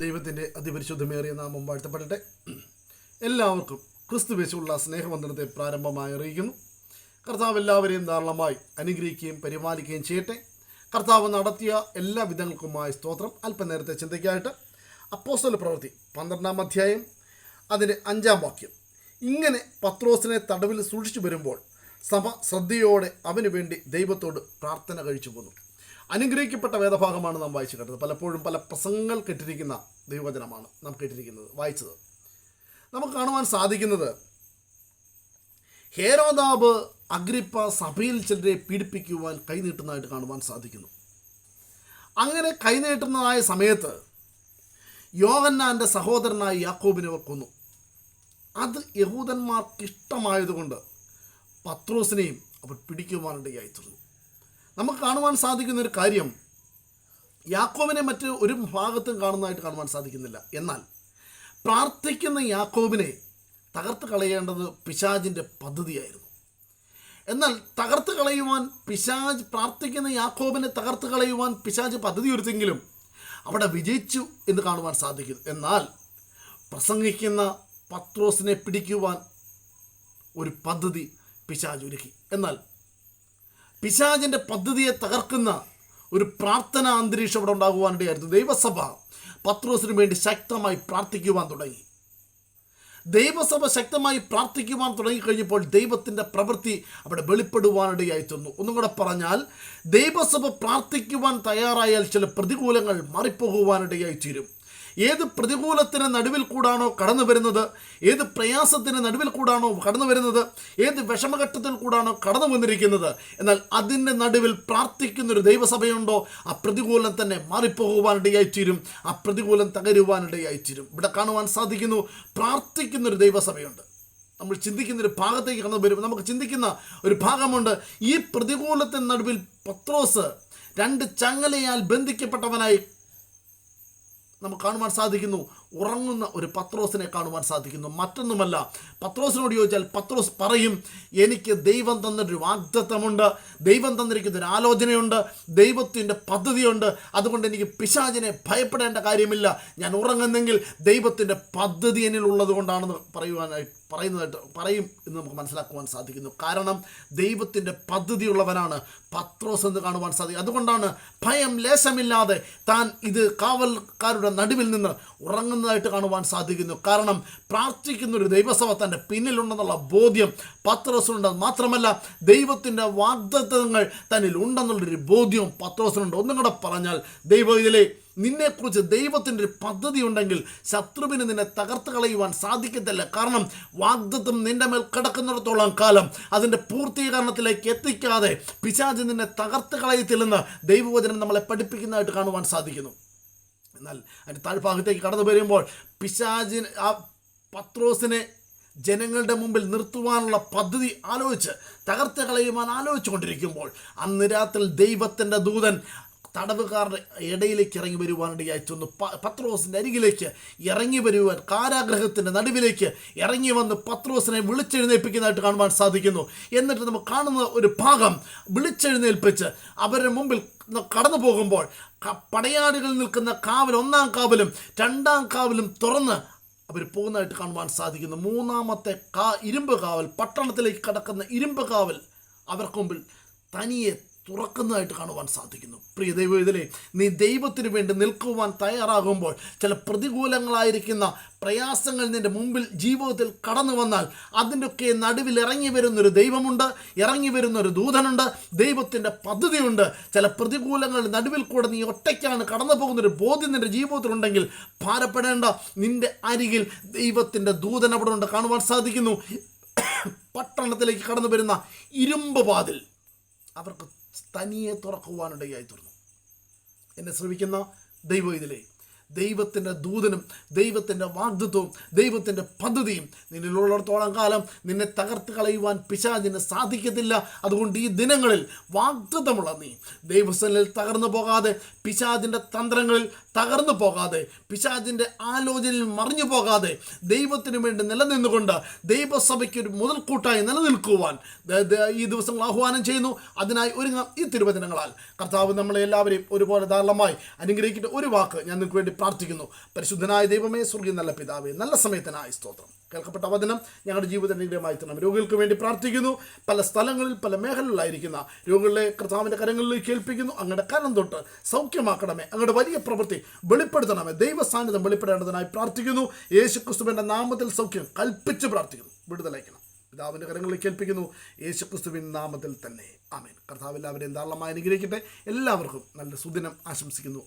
ദൈവത്തിന്റെ അതിപരിശുദ്ധമേറിയ നാമം വാഴ്ത്തപ്പെടട്ടെ. എല്ലാവർക്കും ക്രിസ്തുവേശുള്ള സ്നേഹവന്ദനത്തെ പ്രാരംഭമായി അറിയിക്കുന്നു. കർത്താവ് എല്ലാവരെയും ധാരാളമായി അനുഗ്രഹിക്കുകയും പരിപാലിക്കുകയും ചെയ്യട്ടെ. കർത്താവ് നടത്തിയ എല്ലാ വിധങ്ങൾക്കുമായ സ്തോത്രം. അല്പനേരത്തെ ചിന്തയ്ക്കായിട്ട് അപ്പോസ്തല പ്രവൃത്തി പന്ത്രണ്ടാം അധ്യായം അതിന്റെ അഞ്ചാം വാക്യം. ഇങ്ങനെ പത്രോസിനെ തടവിൽ സൂക്ഷിച്ചു വരുമ്പോൾ സഭ ശ്രദ്ധയോടെ അവന് വേണ്ടി ദൈവത്തോട് പ്രാർത്ഥന കഴിച്ചു പോന്നു. അനുഗ്രഹിക്കപ്പെട്ട വേദഭാഗമാണ് നാം വായിച്ചു കേട്ടത് പലപ്പോഴും പല പ്രസംഗങ്ങൾ കെട്ടിരിക്കുന്ന ദൈവവചനമാണ് നാം കേട്ടിരിക്കുന്നത് വായിച്ചത്. നമുക്ക് കാണുവാൻ സാധിക്കുന്നത് ഹേരോദാബ് അഗ്രിപ്പ സഭയിൽ ചിലരെ പീഡിപ്പിക്കുവാൻ കൈനീട്ടുന്നതായിട്ട് കാണുവാൻ സാധിക്കുന്നു. അങ്ങനെ കൈനീട്ടുന്നതായ സമയത്ത് യോഹന്നാന്റെ സഹോദരനായ യാക്കോബിനെ അവർ കൊന്നു. അത് യഹൂദന്മാർക്ക് ഇഷ്ടമായതുകൊണ്ട് പത്രോസിനെയും അവർ പിടിക്കുവാനിടയായി തീർന്നു. നമുക്ക് കാണുവാൻ സാധിക്കുന്ന ഒരു കാര്യം യാക്കോബിനെ മറ്റ് ഒരു ഭാഗത്തും കാണുന്നതായിട്ട് കാണുവാൻ സാധിക്കുന്നില്ല. എന്നാൽ പ്രാർത്ഥിക്കുന്ന യാക്കോബിനെ തകർത്ത് കളയേണ്ടത് പിശാജിന്റെ പദ്ധതിയായിരുന്നു. എന്നാൽ തകർത്ത് കളയുവാൻ പിശാജ് പ്രാർത്ഥിക്കുന്ന യാക്കോബിനെ തകർത്ത് കളയുവാൻ പിശാജ് പദ്ധതി ഒരുത്തെങ്കിലും അവിടെ വിജയിച്ചു എന്ന് കാണുവാൻ സാധിക്കുന്നു എന്നാൽ പ്രസംഗിക്കുന്ന പത്രോസിനെ പിടിക്കുവാൻ ഒരു പദ്ധതി പിശാജ് ഒരുക്കി. എന്നാൽ പിശാചിന്റെ പദ്ധതിയെ തകർക്കുന്ന ഒരു പ്രാർത്ഥന അന്തരീക്ഷം അവിടെ ഉണ്ടാകുവാനിടയായിരുന്നു. ദൈവസഭ പത്രോസിനു വേണ്ടി ശക്തമായി പ്രാർത്ഥിക്കുവാൻ തുടങ്ങി. ദൈവസഭ ശക്തമായി പ്രാർത്ഥിക്കുവാൻ തുടങ്ങിക്കഴിഞ്ഞപ്പോൾ ദൈവത്തിന്റെ പ്രവൃത്തി അവിടെ വെളിപ്പെടുവാനിടയായി തന്നു ഒന്നും കൂടെ പറഞ്ഞാൽ ദൈവസഭ പ്രാർത്ഥിക്കുവാൻ തയ്യാറായാൽ ചില പ്രതികൂലങ്ങൾ മാറിപ്പോകുവാനിടയായി തീരും. ഏത് പ്രതികൂലത്തിന് നടുവിൽ കൂടാണോ കടന്നു വരുന്നത്? ഏത് പ്രയാസത്തിന് നടുവിൽ കൂടാണോ കടന്നു വരുന്നത്? ഏത് വിഷമഘട്ടത്തിൽ കൂടാണോ കടന്നു വന്നിരിക്കുന്നത്? എന്നാൽ അതിന്റെ നടുവിൽ പ്രാർത്ഥിക്കുന്നൊരു ദൈവസഭയുണ്ടോ? ആ പ്രതികൂലം തന്നെ മാറിപ്പോകുവാനിടയായി തീരും ആ പ്രതികൂലം തകരുവാനിടയായി തീരും ഇവിടെ കാണുവാൻ സാധിക്കുന്നു പ്രാർത്ഥിക്കുന്നൊരു ദൈവസഭയുണ്ട്. നമ്മൾ ചിന്തിക്കുന്ന ഒരു ഭാഗത്തേക്ക് കടന്നു വരും നമുക്ക് ചിന്തിക്കുന്ന ഒരു ഭാഗമുണ്ട്. ഈ പ്രതികൂലത്തിന് നടുവിൽ പത്രോസ് രണ്ട് ചങ്ങലയാൽ ബന്ധിക്കപ്പെട്ടവനായി നമുക്ക് കാണുവാൻ സാധിക്കുന്നു. ഉറങ്ങുന്ന ഒരു പത്രോസിനെ കാണുവാൻ സാധിക്കുന്നു. മറ്റൊന്നുമല്ല പത്രോസിനോട് ചോദിച്ചാൽ പത്രോസ് പറയും എനിക്ക് ദൈവം തന്നൊരു വാഗ്ദത്വമുണ്ട് ദൈവം തന്നിരിക്കുന്ന ഒരു ആലോചനയുണ്ട് ദൈവത്തിന്റെ പദ്ധതിയുണ്ട്. അതുകൊണ്ട് എനിക്ക് പിശാചിനെ ഭയപ്പെടേണ്ട കാര്യമില്ല. ഞാൻ ഉറങ്ങുന്നെങ്കിൽ ദൈവത്തിന്റെ പദ്ധതി എന്നിൽ ഉള്ളത് കൊണ്ടാണെന്ന് പറയുവാനായിട്ട് പറയുന്നതായിട്ട് പറയും എന്ന് നമുക്ക് മനസ്സിലാക്കുവാൻ സാധിക്കുന്നു. കാരണം ദൈവത്തിന്റെ പദ്ധതിയുള്ളവനാണ് പത്രോസ് എന്ന് കാണുവാൻ സാധിക്കും. അതുകൊണ്ടാണ് ഭയം ലേശമില്ലാതെ താൻ ഇത് കാവൽക്കാരുടെ നടുവിൽ നിന്ന് ഉറങ്ങുന്നതായിട്ട് കാണുവാൻ സാധിക്കുന്നു. കാരണം പ്രാർത്ഥിക്കുന്ന ഒരു ദൈവസഭ തന്റെ പിന്നിലുണ്ടെന്നുള്ള ബോധ്യം പത്രോസിനുണ്ട്. മാത്രമല്ല ദൈവത്തിന്റെ വാഗ്ദത്തങ്ങൾ തന്നിൽ ഉണ്ടെന്നുള്ളൊരു ബോധ്യവും പത്രോസിനുണ്ട്. ഒന്നും കൂടെ പറഞ്ഞാൽ ദൈവം ഇതിലെ നിന്നെക്കുറിച്ച് ദൈവത്തിന്റെ ഒരു പദ്ധതി ഉണ്ടെങ്കിൽ ശത്രുവിന് നിന്നെ തകർത്ത് കളയുവാൻ സാധിക്കത്തില്ല. കാരണം വാഗ്ദത്വം നിന്റെ മേൽ കിടക്കുന്നിടത്തോളം കാലം അതിന്റെ പൂർത്തീകരണത്തിലേക്ക് എത്തിക്കാതെ പിശാജ് നിന്നെ തകർത്ത് കളയത്തില്ലെന്ന് ദൈവവചനം നമ്മളെ പഠിപ്പിക്കുന്നതായിട്ട് കാണുവാൻ സാധിക്കുന്നു. എന്നാൽ അതിന്റെ താഴ്ഭാഗത്തേക്ക് കടന്നു വരുമ്പോൾ പിശാചിന് ആ പത്രോസിനെ ജനങ്ങളുടെ മുമ്പിൽ നിർത്തുവാനുള്ള പദ്ധതി ആലോചിച്ച് തകർത്ത് കളയുവാൻ ആലോചിച്ചുകൊണ്ടിരിക്കുമ്പോൾ അന്ന് രാത്രി ദൈവത്തിന്റെ ദൂതൻ തടവുകാരുടെ ഇടയിലേക്ക് ഇറങ്ങി വരുവാനിടയായി ചെന്നു പത്രോസിന്റെ അരികിലേക്ക് ഇറങ്ങി വരുവാൻ കാരാഗ്രഹത്തിന്റെ നടുവിലേക്ക് ഇറങ്ങി വന്ന് പത്രോസിനെ വിളിച്ചെഴുന്നേൽപ്പിക്കുന്നതായിട്ട് കാണുവാൻ സാധിക്കുന്നു. എന്നിട്ട് നമ്മൾ കാണുന്ന ഒരു ഭാഗം വിളിച്ചെഴുന്നേൽപ്പിച്ച് അവരുടെ മുമ്പിൽ കടന്നു പോകുമ്പോൾ പടയാളികൾ നിൽക്കുന്ന കാവൽ ഒന്നാം കാവലും രണ്ടാം കാവലും തുറന്ന് അവർ പോകുന്നതായിട്ട് കാണുവാൻ സാധിക്കുന്നു. മൂന്നാമത്തെ കാ ഇരുമ്പ് കാവൽ പട്ടണത്തിലേക്ക് കടക്കുന്ന ഇരുമ്പ് കാവൽ അവർക്ക് മുമ്പിൽ തനിയെ തുറക്കുന്നതായിട്ട് കാണുവാൻ സാധിക്കുന്നു. പ്രിയ ദൈവത്തിലെ നീ ദൈവത്തിന് വേണ്ടി നിൽക്കുവാൻ തയ്യാറാകുമ്പോൾ ചില പ്രതികൂലങ്ങളായിരിക്കുന്ന പ്രയാസങ്ങൾ നിന്റെ മുമ്പിൽ ജീവിതത്തിൽ കടന്നു വന്നാൽ അതിന്റെയൊക്കെ നടുവിൽ ഇറങ്ങി വരുന്നൊരു ദൈവമുണ്ട് ഇറങ്ങി വരുന്നൊരു ദൂതനുണ്ട് ദൈവത്തിന്റെ പദ്ധതിയുണ്ട്. ചില പ്രതികൂലങ്ങളുടെ നടുവിൽ കൂടെ നീ ഒറ്റയ്ക്കാണ് കടന്നു പോകുന്നൊരു ബോധ്യം നിന്റെ ജീവിതത്തിലുണ്ടെങ്കിൽ ഭാരപ്പെടേണ്ട. നിന്റെ അരികിൽ ദൈവത്തിന്റെ ദൂതൻ അവിടെ ഉണ്ട് കാണുവാൻ സാധിക്കുന്നു. പട്ടണത്തിലേക്ക് കടന്നു വരുന്ന ഇരുമ്പ് അവർക്ക് തനിയെ തുറക്കുവാനിടയായി തീർന്നു. എന്നെ ശ്രമിക്കുന്ന ദൈവം ഇതിലെ ദൈവത്തിന്റെ ദൂതനും ദൈവത്തിന്റെ വാഗ്ദത്വവും ദൈവത്തിന്റെ പദ്ധതിയും നിന്നിലുള്ളിടത്തോളം കാലം നിന്നെ തകർത്ത് കളയുവാൻ പിശാചിന് സാധിക്കത്തില്ല. അതുകൊണ്ട് ഈ ദിനങ്ങളിൽ വാഗ്ദത്തമുള്ള നീ ദൈവസനിൽ തകർന്നു പോകാതെ പിശാചിന്റെ തന്ത്രങ്ങളിൽ തകർന്നു പോകാതെ പിശാചിന്റെ ആലോചനയിൽ മറിഞ്ഞു പോകാതെ ദൈവത്തിനു വേണ്ടി നിലനിന്നുകൊണ്ട് ദൈവസഭയ്ക്ക് ഒരു മുതൽക്കൂട്ടായി നിലനിൽക്കുവാൻ ഈ ദിവസങ്ങൾ ആഹ്വാനം ചെയ്യുന്നു. അതിനായി ഒരുങ്ങാം ഈ തിരുവചനങ്ങളാൽ. കർത്താവ് നമ്മളെ എല്ലാവരെയും ഒരുപോലെ ധാരാളമായി അനുഗ്രഹിക്കുന്ന ഒരു വാക്ക് ഞാൻ നിങ്ങൾക്ക് വേണ്ടി പ്രാർത്ഥിക്കുന്നു. പരിശുദ്ധനായ ദൈവമേ സ്വർഗീയ നല്ല പിതാവേ നല്ല സമയത്തിനായി സ്തോത്രം. കേൾക്കപ്പെട്ട വചനം ഞങ്ങളുടെ ജീവിതം നിഗ്രഹമായി തരണം രോഗികൾക്ക് വേണ്ടി പ്രാർത്ഥിക്കുന്നു. പല സ്ഥലങ്ങളിൽ പല മേഖലകളിലായിരിക്കുന്ന രോഗികളെ കർത്താവിന്റെ കരങ്ങളിലേക്ക് ഏൽപ്പിക്കുന്നു. അങ്ങയുടെ കരം തൊട്ട് സൗഖ്യമാക്കണമേ. അങ്ങയുടെ വലിയ പ്രവൃത്തി വെളിപ്പെടുത്തണമേ. ദൈവ സാന്നിധ്യം വെളിപ്പെടേണ്ടതിനായി പ്രാർത്ഥിക്കുന്നു. യേശു ക്രിസ്തുവിന്റെ നാമത്തിൽ സൗഖ്യം കൽപ്പിച്ച് പ്രാർത്ഥിക്കുന്നു. വിടുതലയ്ക്കണം പിതാവിന്റെ കരങ്ങളിലേക്ക് ഏൽപ്പിക്കുന്നു. യേശു ക്രിസ്തുവിൻ നാമത്തിൽ തന്നെ. ആമേൻ. കർത്താവ് എല്ലാവരെയും ധാരാളമായി അനുഗ്രഹിക്കട്ടെ. എല്ലാവർക്കും നല്ല സുദിനം ആശംസിക്കുന്നു.